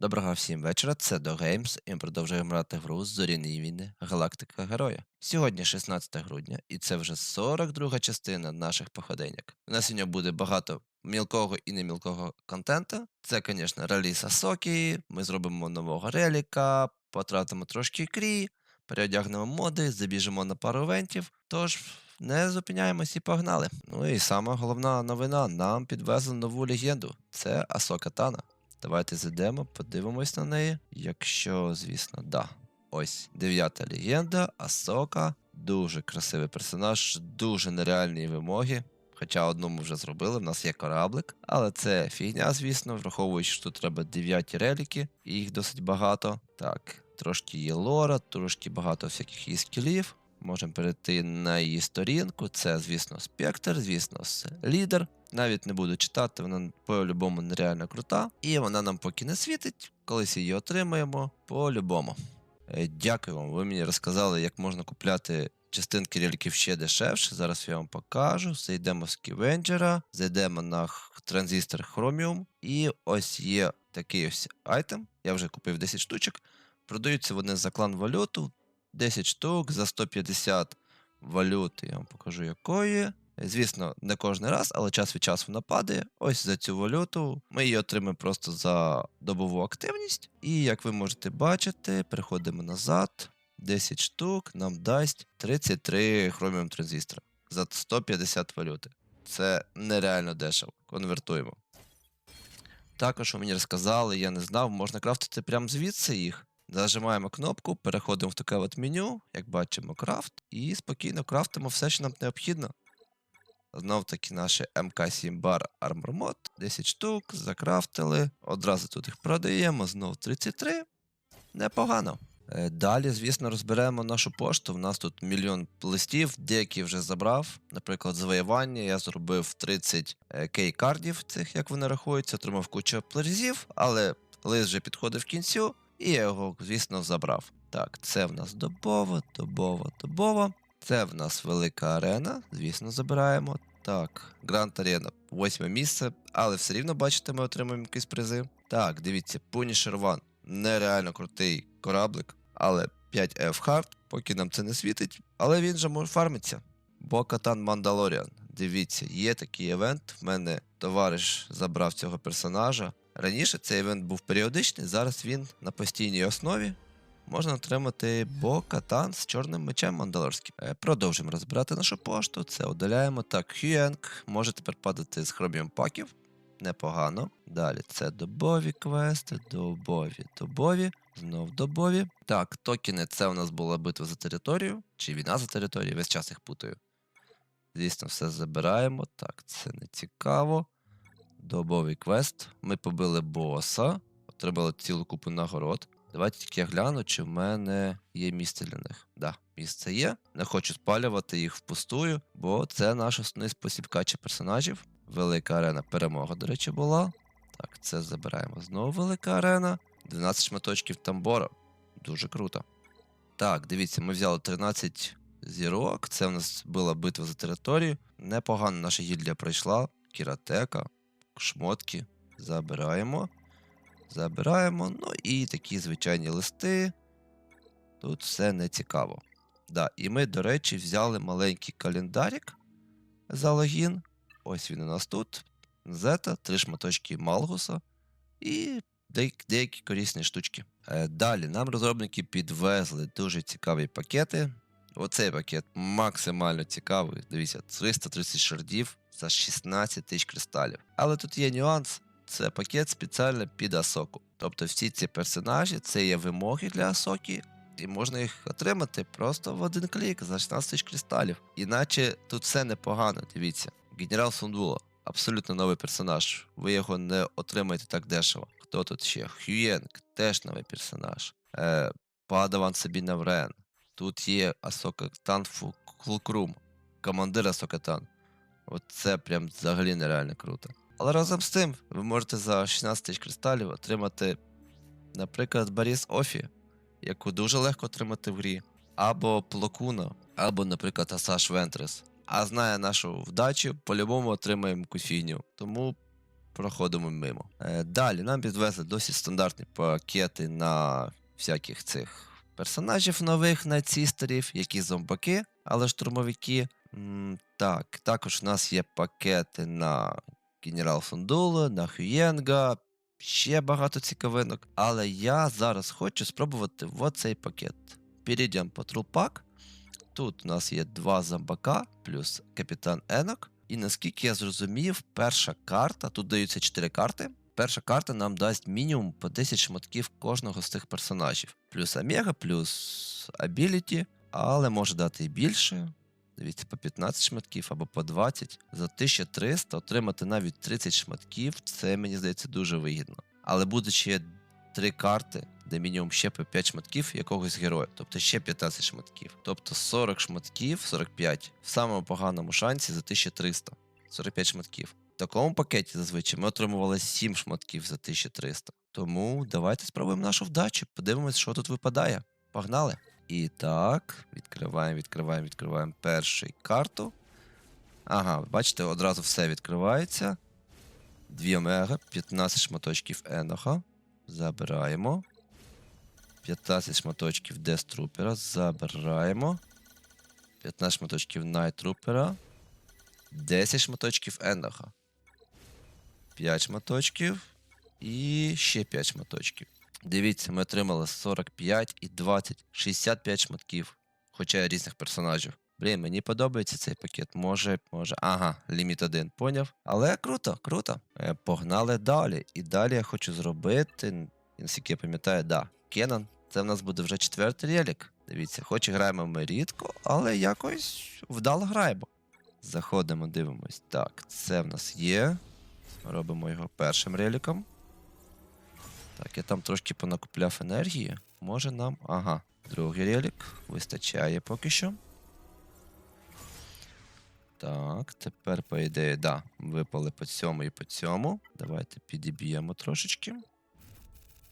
Доброго всім вечора, це до Games, і ми продовжуємо грати гру Зоряні війни Галактика Героя. Сьогодні 16 грудня, і це вже 42 частина наших походеньок. У нас сьогодні буде багато мілкого і немілкого контенту. Це, звісно, реліз Асокі, ми зробимо нового реліка, потратимо трошки крі, переодягнемо моди, забіжимо на пару івентів. Тож не зупиняємось і погнали. Ну і сама головна новина: нам підвезли нову легенду. Це Асока Тана. Давайте зайдемо, подивимось на неї. Якщо, звісно, да. Ось дев'ята легенда, Асока. Дуже красивий персонаж, дуже нереальні вимоги. Хоча одну ми вже зробили, в нас є кораблик. Але це фігня, звісно, враховуючи, що тут треба дев'яті реліки, і їх досить багато. Так, трошки є лора, трошки багато всяких її скілів. Можемо перейти на її сторінку. Це, звісно, спектр, звісно, лідер. Навіть не буду читати, вона по-любому нереально крута. І вона нам поки не світить, колись її отримаємо по-любому. Е, Дякую вам. Ви мені розказали, як можна купляти частинки реліків ще дешевше. Зараз я вам покажу. Зайдемо з Ківенджера, зайдемо на транзистор Chromium. І ось є такий ось айтем. Я вже купив 10 штучок. Продаються вони за клан валюту. 10 штук за 150 валют. Я вам покажу якої. Звісно, не кожен раз, але час від часу вона падає. Ось за цю валюту. Ми її отримаємо просто за добову активність. І як ви можете бачити, переходимо назад. 10 штук нам дасть 33 хроміум транзистора за 150 валюти. Це нереально дешево. Конвертуємо. Також мені розказали, я не знав, можна крафтити прямо звідси їх. Зажимаємо кнопку, переходимо в таке от меню, як бачимо, крафт, і спокійно крафтимо все, що нам необхідно. Знов таки наші МК7 бар Mod, 10 штук, закрафтили. Одразу тут їх продаємо, знов 33. Непогано. Е, Далі, звісно, розберемо нашу пошту. У нас тут мільйон листів, деякі вже забрав. Наприклад, завоювання я зробив 30 кей-кардів, цих як вони рахуються, отримав кучу плерзів, але лист вже підходив кінцю, і я його, звісно, забрав. Так, це в нас добово, добово, добово. Це в нас велика арена, звісно, забираємо. Так, Гранд Арена, восьме місце, але все рівно, бачите, ми отримуємо якісь призи. Так, дивіться, Punisher One. Нереально крутий кораблик, але 5F Hard, поки нам це не світить, але він же може фармиться. Бокатан Мандалоріан. Дивіться, є такий івент. В мене товариш забрав цього персонажа. Раніше цей івент був періодичний, зараз він на постійній основі. Можна отримати Бо-Катан з чорним мечем мандалорським. Е, Продовжимо розбирати нашу пошту. Це удаляємо. Так, Хюенк може тепер падати з хроміум паків. Непогано. Далі це добові квести, добові, добові, знов добові. Так, токени це у нас була битва за територію, чи війна за територію, весь час їх путаю. Звісно, все забираємо. Так, це не цікаво. Добовий квест. Ми побили боса, отримали цілу купу нагород. Давайте тільки я гляну, чи в мене є місце для них. Да, місце є. Не хочу спалювати їх впустую, бо це наш основний спосіб качі персонажів. Велика арена перемога, до речі, була. Так, це забираємо. Знову велика арена. 12 шматочків тамбора. Дуже круто. Так, дивіться, ми взяли 13 зірок. Це в нас була битва за територію. Непогано наша гільдія пройшла. Кіратека, шмотки. Забираємо. Забираємо. Ну і такі звичайні листи. Тут все не цікаво. Да, і ми, до речі, взяли маленький календарик за логін. Ось він у нас тут. Зета, три шматочки Малгуса і деякі, корисні штучки. Е, далі нам розробники підвезли дуже цікаві пакети. Оцей пакет максимально цікавий. Дивіться, 330 шардів за 16 тисяч кристалів. Але тут є нюанс. Це пакет спеціально під Асоку. Тобто всі ці персонажі це є вимоги для Асоки, і можна їх отримати просто в один клік за 16 тисяч кристалів. Іначе тут все непогано, дивіться. Генерал Сундула, абсолютно новий персонаж. Ви його не отримаєте так дешево. Хто тут ще? Хюєнг, теж новий персонаж. Е, Падаван Сабіна Врен. Тут є Асока Тан Фулкрум, командир Асока Тан. Оце прям взагалі нереально круто. Але разом з тим, ви можете за 16 тисяч кристалів отримати, наприклад, Баріс Офі, яку дуже легко отримати в грі, або Плокуна, або, наприклад, Асаш Вентрес. А знає нашу вдачу, по-любому отримаємо якусь. Тому проходимо мимо. Е, далі нам підвезли досить стандартні пакети на всяких цих персонажів нових на цістерів, які зомбаки, але штурмовики. Так, також у нас є пакети на Генерал Фундулу, на Хюєнга, ще багато цікавинок. Але я зараз хочу спробувати в цей пакет. Перейдемо по трулпак. Тут у нас є два зомбака плюс капітан Енок. І наскільки я зрозумів, перша карта, тут даються 4 карти. Перша карта нам дасть мінімум по 10 шматків кожного з цих персонажів. Плюс Омега, плюс Абіліті, але може дати і більше. Дивіться, по 15 шматків або по 20. За 1300 отримати навіть 30 шматків, це мені здається дуже вигідно. Але буде ще три карти, де мінімум ще по 5 шматків якогось героя, тобто ще 15 шматків. Тобто 40 шматків, 45 в самому поганому шансі за 1300. 45 шматків. В такому пакеті зазвичай ми отримували 7 шматків за 1300. Тому давайте спробуємо нашу вдачу, подивимось, що тут випадає. Погнали! І так, відкриваємо, відкриваємо, відкриваємо першу карту. Ага, бачите, одразу все відкривається. Дві омега, 15 шматочків Еноха. Забираємо. 15 шматочків Деструпера. Забираємо. 15 шматочків Найтрупера. 10 шматочків Еноха. 5 шматочків. І ще 5 шматочків. Дивіться, ми отримали 45 і 20, 65 шматків. Хоча різних персонажів. Блін, мені подобається цей пакет. Може, може. Ага, ліміт 1, поняв. Але круто, круто. Е, Погнали далі. І далі я хочу зробити, наскільки я пам'ятаю, да, Кенон. Це в нас буде вже четвертий релік. Дивіться, хоч і граємо ми рідко, але якось вдало граємо. Заходимо, дивимось. Так, це в нас є. Робимо його першим реліком. Так, я там трошки понакупляв енергії. Може нам. Ага, другий релік. Вистачає поки що. Так, тепер, по ідеї, да, випали по цьому і по цьому. Давайте підіб'ємо трошечки.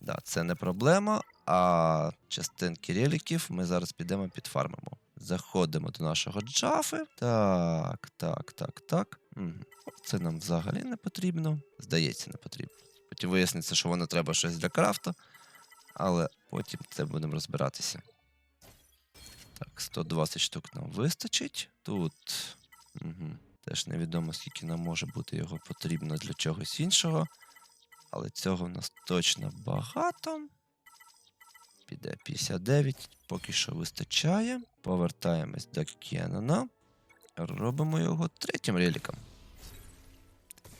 Да, це не проблема. А частинки реліків ми зараз підемо підфармимо. Заходимо до нашого джафи. Так, так, так, так. Угу. Це нам взагалі не потрібно. Здається, не потрібно. Потім виясниться, що воно треба щось для крафту, але потім це будемо розбиратися. Так, 120 штук нам вистачить. Тут угу. теж невідомо, скільки нам може бути його потрібно для чогось іншого. Але цього в нас точно багато. Піде 59, поки що вистачає. Повертаємось до Кеннона. Робимо його третім реліком.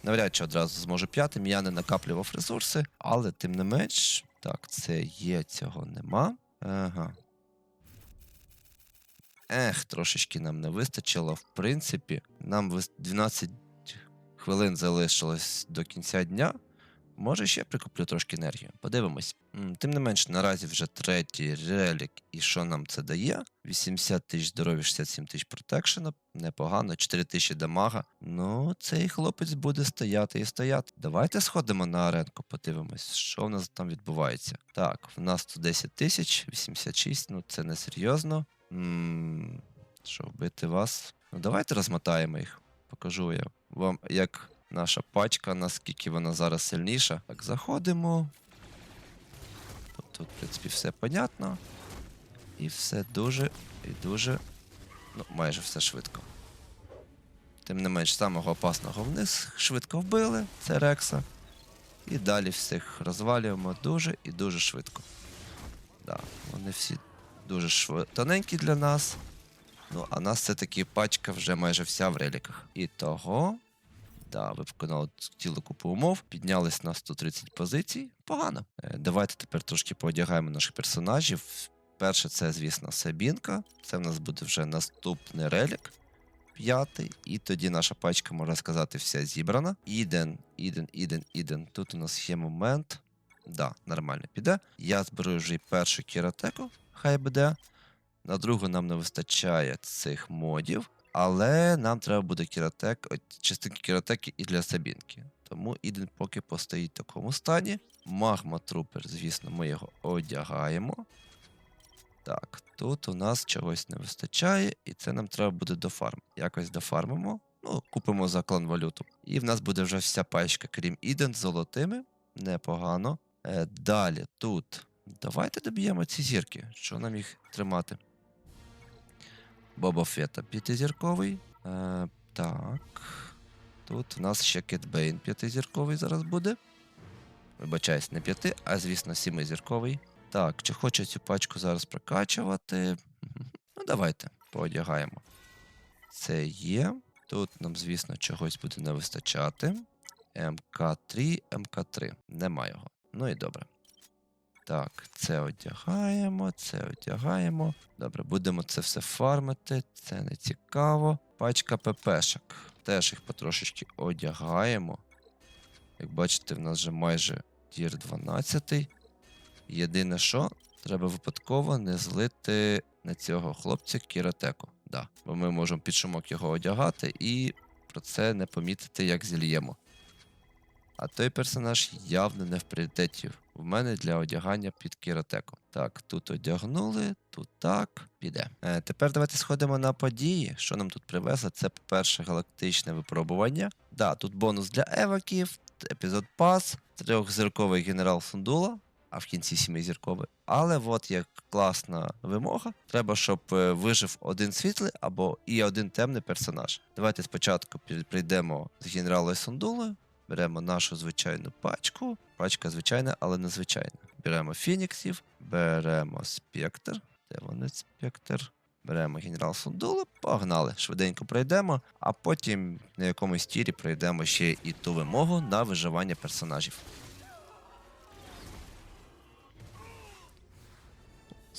Навряд чи одразу зможу п'ятим. Я не накаплював ресурси, але тим не менш. Так, це є, цього нема. Ага. Ех, трошечки нам не вистачило. В принципі, нам 12 хвилин залишилось до кінця дня. Може, ще прикуплю трошки енергії. Подивимось. Тим не менш, наразі вже третій релік, і що нам це дає? 80 тисяч здоров'я, 67 тисяч протекшена. Непогано, 4 тисячі дамага. Ну, цей хлопець буде стояти і стояти. Давайте сходимо на аренку, подивимось, що в нас там відбувається. Так, в нас 110 тисяч, 86, ну це не серйозно. Що, вбити вас? Ну, давайте розмотаємо їх. Покажу я вам, як наша пачка, наскільки вона зараз сильніша. Так, заходимо. Тут, в принципі, все понятно. І все дуже і дуже. Ну, майже все швидко. Тим не менш, самого опасного вниз швидко вбили, це Рекса. І далі всіх розвалюємо дуже і дуже швидко. Да, вони всі дуже швид... тоненькі для нас. Ну, а нас все-таки пачка вже майже вся в реліках. І того. Да, ви виконали цілу купу умов, піднялись на 130 позицій. Погано. Е, Давайте тепер трошки поодягаємо наших персонажів. Перше, це, звісно, Сабінка. Це в нас буде вже наступний релік. П'ятий. І тоді наша пачка, можна сказати, вся зібрана. Іден, іден, іден, іден. Тут у нас є момент. Да, нормально піде. Я зберу вже і першу кіратеку, хай буде. На другу нам не вистачає цих модів, але нам треба буде кіратек, от, частинки кіратеки і для Сабінки. Тому Іден поки постоїть в такому стані. Магма трупер, звісно, ми його одягаємо. Так, тут у нас чогось не вистачає, і це нам треба буде дофармити. Якось дофармимо. Ну, купимо за клан валюту. І в нас буде вже вся пачка, крім іден, з золотими. Непогано. Е, далі тут. Давайте доб'ємо ці зірки. Що нам їх тримати? Боба Фета п'ятизірковий. Е, так. Тут в нас ще Кетбейн п'ятизірковий зараз буде. Вибачаюсь, не п'яти, а звісно, сімизірковий. Так, чи хочу цю пачку зараз прокачувати? Ну, давайте, поодягаємо. Це є. Тут нам, звісно, чогось буде не вистачати. МК3, МК3. Нема його. Ну і добре. Так, це одягаємо, це одягаємо. Добре, будемо це все фармити, це не цікаво. Пачка ППшок. Теж їх потрошечки одягаємо. Як бачите, в нас вже майже тір 12. Єдине що, треба випадково не злити на цього хлопця кіротеку. Да. Бо ми можемо під шумок його одягати і про це не помітити, як зільємо. А той персонаж явно не в пріоритеті в мене для одягання під кіротеку. Так, тут одягнули, тут так, піде. Е, тепер давайте сходимо на події. Що нам тут привезли? Це, по-перше, галактичне випробування. Да, тут бонус для еваків, епізод пас, трьохзірковий генерал Сундула, а в кінці сімизірковий. Але от як класна вимога, треба, щоб е, вижив один світлий або і один темний персонаж. Давайте спочатку прийдемо з генералою Сундулою. Беремо нашу звичайну пачку. Пачка звичайна, але не звичайна. Беремо фініксів, беремо спектр. Де вони спектр? Беремо генерал Сундулу, погнали. Швиденько пройдемо, а потім на якомусь тірі пройдемо ще і ту вимогу на виживання персонажів.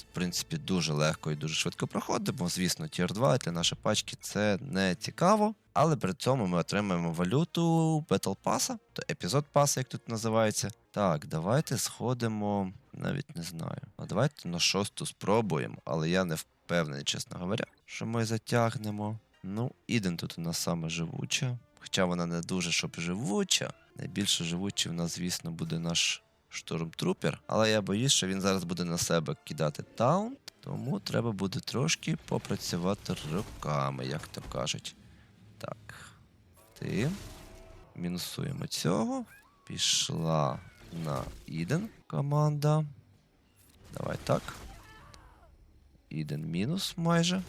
В принципі, дуже легко і дуже швидко проходимо. Звісно, тір 2 для нашої пачки це не цікаво, але при цьому ми отримаємо валюту Battle Pass, то епізод паса, як тут називається. Так, давайте сходимо, навіть не знаю. А давайте на шосту спробуємо, але я не впевнений, чесно говоря, що ми затягнемо. Ну, Іден тут у нас саме живуча. Хоча вона не дуже щоб живуча. Найбільше живучий в нас, звісно, буде наш штурмтрупер, але я боюсь, що він зараз буде на себе кидати таунт, тому треба буде трошки попрацювати руками, як то кажуть. Так. Ти. Мінусуємо цього. Пішла на Іден команда. Давай так. Іден мінус майже.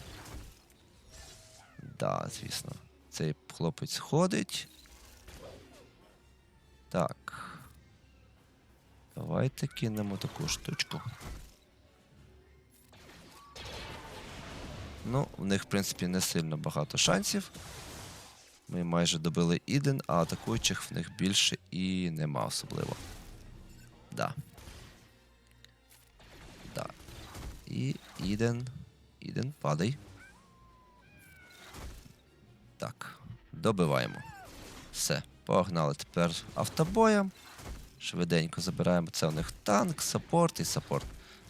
Да, звісно. Цей хлопець ходить. Так. Давайте кинемо таку штучку. Ну, в них, в принципі, не сильно багато шансів. Ми майже добили Іден, а атакуючих в них більше і нема особливо. Да. Да. І Іден. Іден, падай. Так. Добиваємо. Все. Погнали тепер автобоєм. Швиденько забираємо. Це у них танк, саппорт і саппорт.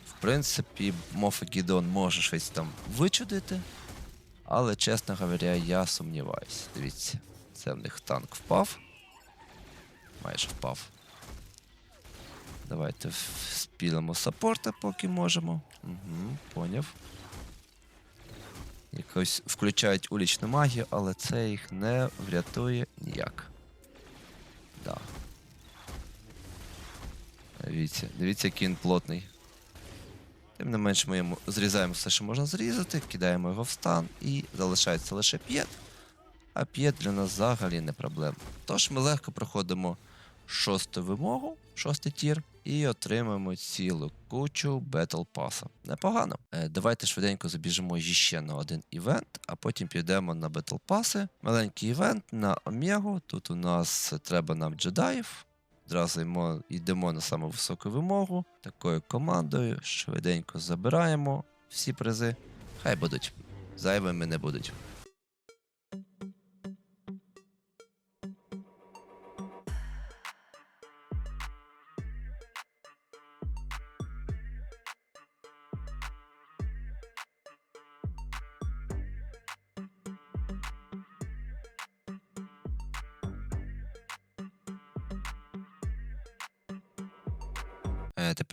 В принципі, Мофа Гідон може щось там вичудити. Але, чесно говоря, я сумніваюся. Дивіться, це в них танк впав. Майже впав. Давайте спілимо саппорта, поки можемо. Угу, поняв. Якось включають улічну магію, але це їх не врятує ніяк. Дивіться, дивіться, який він плотний. Тим не менш, ми йому зрізаємо все, що можна зрізати, кидаємо його в стан і залишається лише п'єт. А п'єт для нас взагалі не проблема. Тож ми легко проходимо шосту вимогу, шостий тір, і отримаємо цілу кучу Battle Pass. Непогано. Е, давайте швиденько забіжимо ще на один івент, а потім підемо на Battle Pass. Маленький івент на Омегу. Тут у нас треба нам джедаїв. Одразу йдемо на саму високу вимогу. Такою командою швиденько забираємо всі призи. Хай будуть. Зайвими не будуть.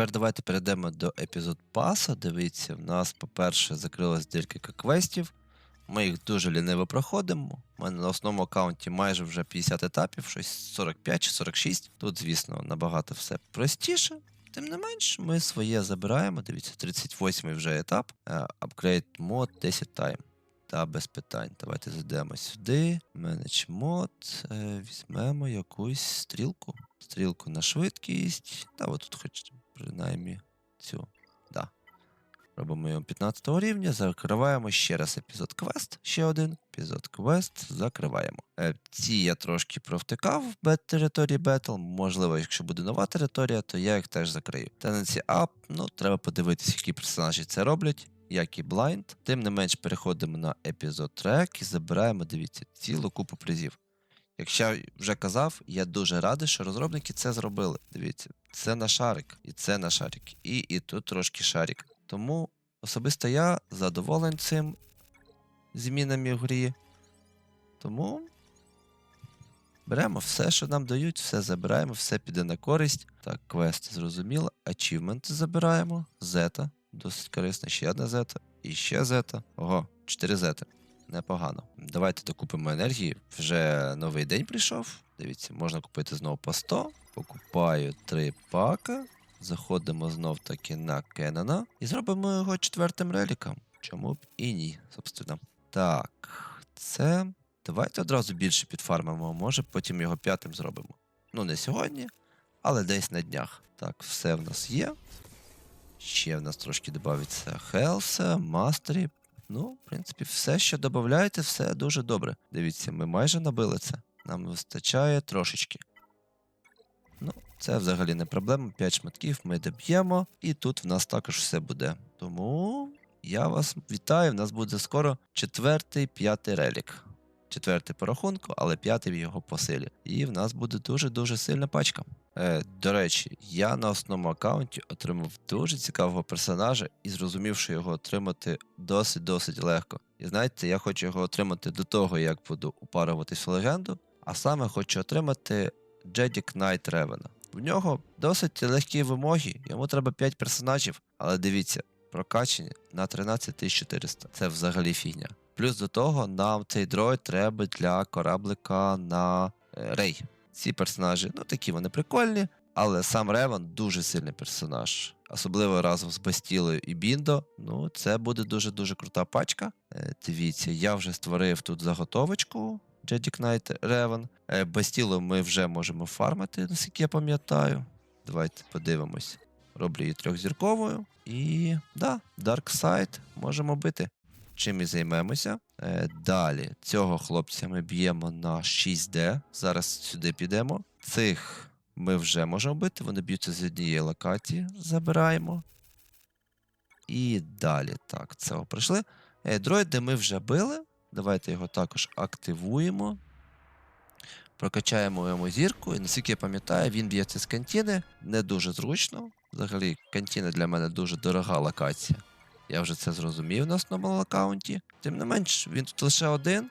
Тепер давайте перейдемо до епізод паса. Дивіться, в нас, по-перше, закрилось декілька квестів. Ми їх дуже ліниво проходимо. У мене на основному аккаунті майже вже 50 етапів, щось 45 чи 46. Тут, звісно, набагато все простіше. Тим не менш, ми своє забираємо. Дивіться, 38-й вже етап. Upgrade мод 10 тайм. Та без питань. Давайте зайдемо сюди. Manage мод. Е, візьмемо якусь стрілку. Стрілку на швидкість. Та от тут хоч принаймні цю. Да. Робимо його 15 рівня, закриваємо ще раз епізод квест. Ще один. Епізод квест закриваємо. Е, ці я трошки провтикав в території Battle. Можливо, якщо буде нова територія, то я їх теж закрию. Тенденції ап, ну треба подивитися, які персонажі це роблять. Як і Blind. Тим не менш переходимо на епізод трек і забираємо, дивіться, цілу купу призів. Якщо я вже казав, я дуже радий, що розробники це зробили. Дивіться, це на шарик, і це на шарик, і, і тут трошки шарик. Тому особисто я задоволений цим змінами в грі. Тому беремо все, що нам дають, все забираємо, все піде на користь. Так, квест зрозуміло. Ачівменти забираємо. Зета. Досить корисно. Ще одна зета. І ще зета. Ого, 4 зети. Непогано. Давайте докупимо енергії. Вже новий день прийшов. Дивіться, можна купити знову по 100. Покупаю 3 пака. Заходимо знов таки на Кеннона і зробимо його четвертим реліком. Чому б і ні, собственно. Так, це. Давайте одразу більше підфармимо, може потім його п'ятим зробимо. Ну, не сьогодні, але десь на днях. Так, все в нас є. Ще в нас трошки додається Хелса, Мастері. Ну, в принципі, все, що додаєте, все дуже добре. Дивіться, ми майже набили це. Нам вистачає трошечки. Ну, це взагалі не проблема. 5 шматків ми доб'ємо, і тут в нас також все буде. Тому я вас вітаю. В нас буде скоро четвертий, п'ятий релік. Четвертий по рахунку, але п'ятий в його по силі. І в нас буде дуже-дуже сильна пачка. Е, до речі, я на основному аккаунті отримав дуже цікавого персонажа і зрозумів, що його отримати досить-досить легко. І знаєте, я хочу його отримати до того, як буду упаруватись в легенду, а саме хочу отримати Jedi Knight Ревена. В нього досить легкі вимоги, йому треба 5 персонажів, але дивіться, прокачані на 13400. Це взагалі фігня. Плюс до того, нам цей дроїд треба для кораблика на е, рей. Ці персонажі, ну такі вони прикольні, але сам Ревен дуже сильний персонаж. Особливо разом з Бастілою і Біндо. Ну, це буде дуже-дуже крута пачка. Е, дивіться, я вже створив тут заготовочку. Knight Ревен. Е, Бастілу ми вже можемо фармити, наскільки я пам'ятаю. Давайте подивимось. Роблю її трьохзірковою. І да, Dark Side можемо бити. Чим і займемося. Е, далі цього хлопця ми б'ємо на 6D. Зараз сюди підемо. Цих ми вже можемо бити, вони б'ються з однієї локації. Забираємо. І далі. Так, цього пройшли. Е, дроїди ми вже били. Давайте його також активуємо. Прокачаємо йому зірку, і наскільки я пам'ятаю, він б'ється з кантіни. Не дуже зручно. Взагалі, кантіна для мене дуже дорога локація. Я вже це зрозумів на основному аккаунті. Тим не менш, він тут лише один.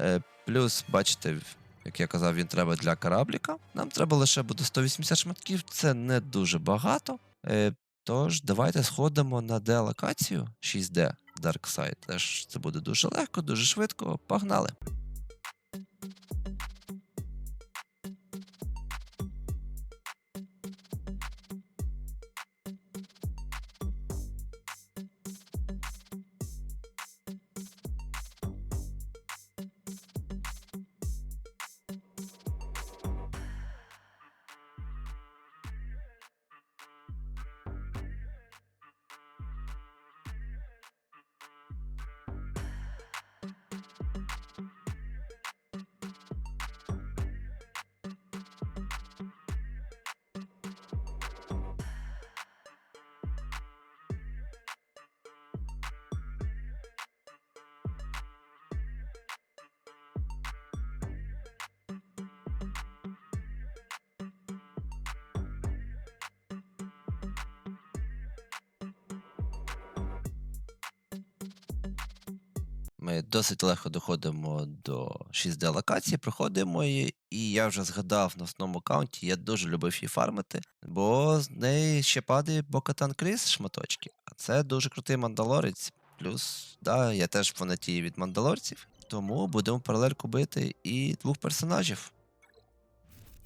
Е, плюс, бачите, як я казав, він треба для корабліка. Нам треба лише буде 180 шматків, це не дуже багато. Е, тож, давайте сходимо на D-локацію 6D Dark Side. Теж це буде дуже легко, дуже швидко. Погнали! Ми досить легко доходимо до 6D локації, проходимо її, і я вже згадав на основному аккаунті, я дуже любив її фармити, бо з неї ще падає Бокатан Кріс шматочки. А це дуже крутий мандалорець. Плюс, да, я теж фанатію від мандалорців. Тому будемо паралельку бити і двох персонажів.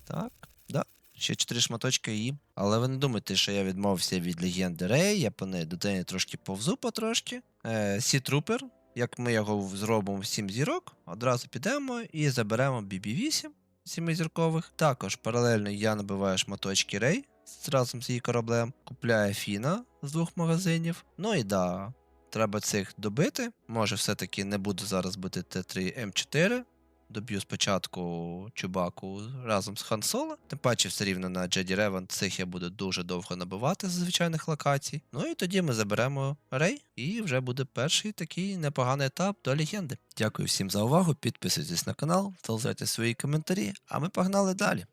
Так, да. Ще чотири шматочки їм. Але ви не думайте, що я відмовився від легенди Рей, я по неї до неї трошки повзу потрошки. Е, Сі Трупер, як ми його зробимо в 7 зірок, одразу підемо і заберемо BB-8 сімизіркових. Також паралельно я набиваю шматочки Рей разом з її кораблем, купляю Фіна з двох магазинів. Ну і да, треба цих добити. Може, все-таки не буду зараз бити Т3 М4. Доб'ю спочатку Чубаку разом з Хан Соло. Тим паче, все рівно на Джеді Реван цих я буду дуже довго набивати з звичайних локацій. Ну і тоді ми заберемо Рей, і вже буде перший такий непоганий етап до легенди. Дякую всім за увагу. Підписуйтесь на канал, залишайте свої коментарі, а ми погнали далі.